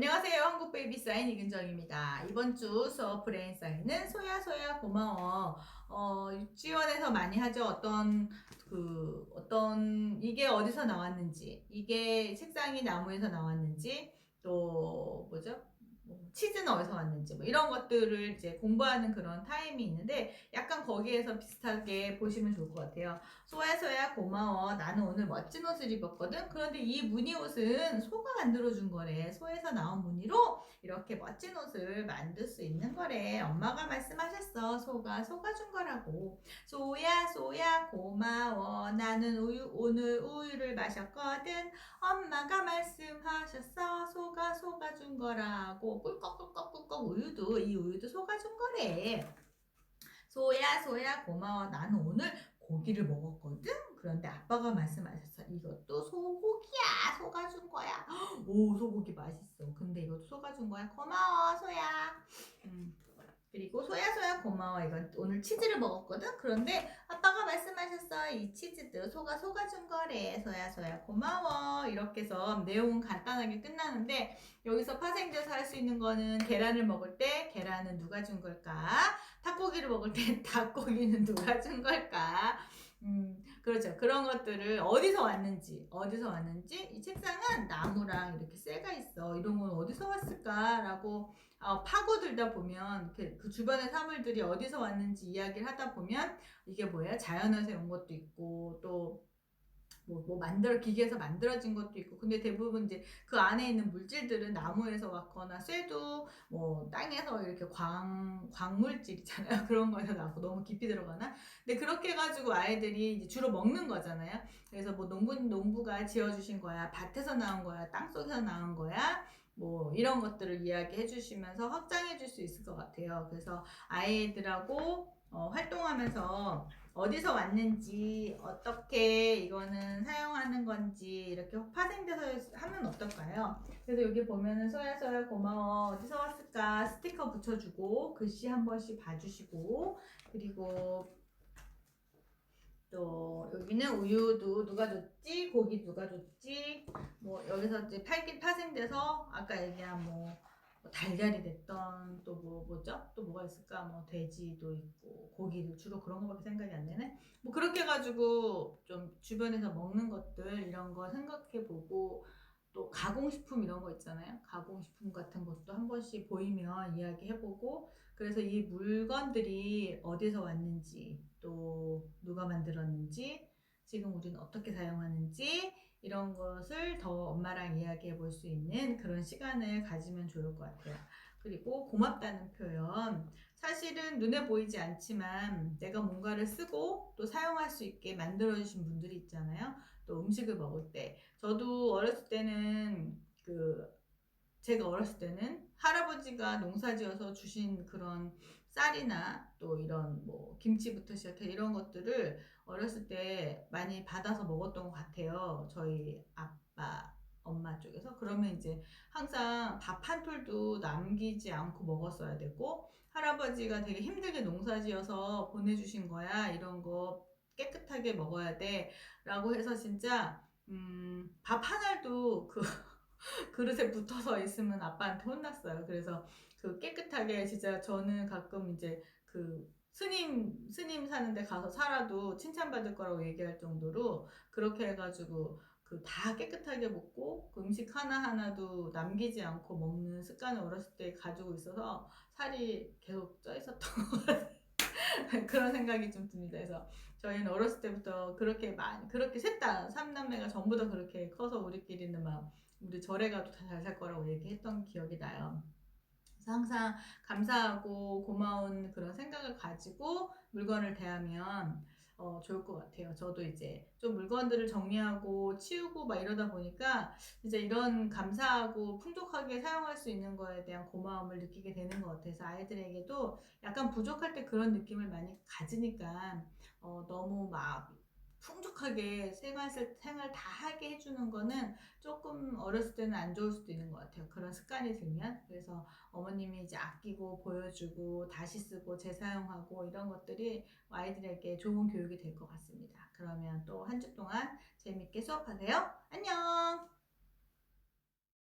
안녕하세요. 한국 베이비 사인 이근정입니다. 이번 주 수업 브레인 사인은 소야 소야 고마워. 어, 유치원에서 많이 하죠. 어떤 그 어떤 이게 어디서 나왔는지, 이게 책상이 나무에서 나왔는지, 또 뭐죠? 뭐 치즈는 어디서 왔는지 뭐 이런 것들을 이제 공부하는 그런 타임이 있는데 약간 거기에서 비슷하게 보시면 좋을 것 같아요. 소야 소야 고마워. 나는 오늘 멋진 옷을 입었거든. 그런데 이 무늬 옷은 소가 만들어준 거래. 소에서 나온 무늬로 이렇게 멋진 옷을 만들 수 있는 거래. 엄마가 말씀하셨어. 소가 소가 준 거라고. 소야 소야 고마워. 나는 우유 오늘 우유를 마셨거든. 엄마가 말씀하셨어. 소가 소가 준 거라고. 꿀꺽꿀꺽꿀꺽 우유도 이 우유도 소가 준 거래. 소야 소야 고마워. 나는 오늘 고기를 먹었거든. 그런데 아빠가 말씀하셨어. 이것도 소고기야. 소가 준 거야. 오 소고기 맛있어. 근데 이것도 소가 준 거야. 고마워 소야. 음. 그리고 소야 소야 고마워. 이건 오늘 치즈를 먹었거든. 그런데 아빠가 말씀하셨어. 이 치즈도 소가 소가 준 거래. 소야 소야 고마워. 이렇게 해서 내용은 간단하게 끝나는데 여기서 파생돼서 할 수 있는 거는 계란을 먹을 때 계란은 누가 준 걸까? 닭고기를 먹을 때 닭고기는 누가 준 걸까? 음, 그렇죠. 그런 것들을 어디서 왔는지, 어디서 왔는지, 이 책상은 나무랑 이렇게 쇠가 있어. 이런 건 어디서 왔을까라고 어, 파고들다 보면, 그 주변의 사물들이 어디서 왔는지 이야기를 하다 보면, 이게 뭐야? 자연에서 온 것도 있고, 또, 뭐, 뭐 만들어 기계에서 만들어진 것도 있고 근데 대부분 이제 그 안에 있는 물질들은 나무에서 왔거나 쇠도 뭐 땅에서 이렇게 광 광물질 있잖아요. 그런 거에서 나고 너무 깊이 들어가나? 근데 그렇게 해가지고 아이들이 이제 주로 먹는 거잖아요. 그래서 뭐 농부 농부가 지어주신 거야 밭에서 나온 거야 땅 속에서 나온 거야 뭐 이런 것들을 이야기해 주시면서 확장해 줄 수 있을 것 같아요. 그래서 아이들하고 어, 활동하면서 어디서 왔는지 어떻게 이거는 사용하는 건지 이렇게 파생돼서 하면 어떨까요? 그래서 여기 보면은 소야 소야 고마워 어디서 왔을까 스티커 붙여주고 글씨 한 번씩 봐주시고 그리고 또 여기는 우유도 누가 줬지 고기 누가 줬지 뭐 여기서 이제 팔기 파생돼서 아까 얘기한 뭐, 뭐 달걀이 됐던 또 뭐 뭐죠? 또 뭐가 있을까? 뭐 돼지도 있고 고기도 주로 그런 거밖에 생각이 안 나네. 뭐 그렇게 해가지고 좀 주변에서 먹는 것들 이런 거 생각해 보고 또 가공식품 이런 거 있잖아요. 가공식품 같은 것도 한 번씩 보이면 이야기해 보고 그래서 이 물건들이 어디서 왔는지 또 누가 만들었는지 지금 우리는 어떻게 사용하는지 이런 것을 더 엄마랑 이야기해 볼 수 있는 그런 시간을 가지면 좋을 것 같아요. 그리고 고맙다는 표현. 사실은 눈에 보이지 않지만 내가 뭔가를 쓰고 또 사용할 수 있게 만들어주신 분들이 있잖아요. 또 음식을 먹을 때. 저도 어렸을 때는 그 제가 어렸을 때는 할아버지가 농사 지어서 주신 그런 쌀이나 또 이런 뭐 김치부터 시작해 이런 것들을 어렸을 때 많이 받아서 먹었던 것 같아요. 저희 아빠, 엄마 쪽에서. 그러면 이제 항상 밥 한 톨도 남기지 않고 먹었어야 되고 할아버지가 되게 힘들게 농사 지어서 보내주신 거야. 이런 거 깨끗하게 먹어야 돼. 라고 해서 진짜, 음, 밥 한 알도 그 그릇에 붙어서 있으면 아빠한테 혼났어요. 그래서 그 깨끗하게 진짜 저는 가끔 이제 그 스님 스님 사는데 가서 살아도 칭찬받을 거라고 얘기할 정도로 그렇게 해가지고 그 다 깨끗하게 먹고 그 음식 하나 하나도 남기지 않고 먹는 습관을 어렸을 때 가지고 있어서 살이 계속 쪄 있었던 것 같아요. 그런 생각이 좀 듭니다. 그래서 저희는 어렸을 때부터 그렇게 많이 그렇게 셋 다 삼남매가 전부 다 그렇게 커서 우리끼리는 막 우리 절에 가도 다 잘 살 거라고 얘기했던 기억이 나요. 그래서 항상 감사하고 고마운 그런 생각을 가지고 물건을 대하면 어, 좋을 것 같아요. 저도 이제 좀 물건들을 정리하고 치우고 막 이러다 보니까 이제 이런 감사하고 풍족하게 사용할 수 있는 거에 대한 고마움을 느끼게 되는 것 같아서 아이들에게도 약간 부족할 때 그런 느낌을 많이 가지니까 어, 너무 막 풍족하게 생활, 생활 다 하게 해주는 거는 조금 어렸을 때는 안 좋을 수도 있는 것 같아요. 그런 습관이 들면. 그래서 어머님이 이제 아끼고 보여주고 다시 쓰고 재사용하고 이런 것들이 아이들에게 좋은 교육이 될 것 같습니다. 그러면 또 한 주 동안 재밌게 수업하세요. 안녕!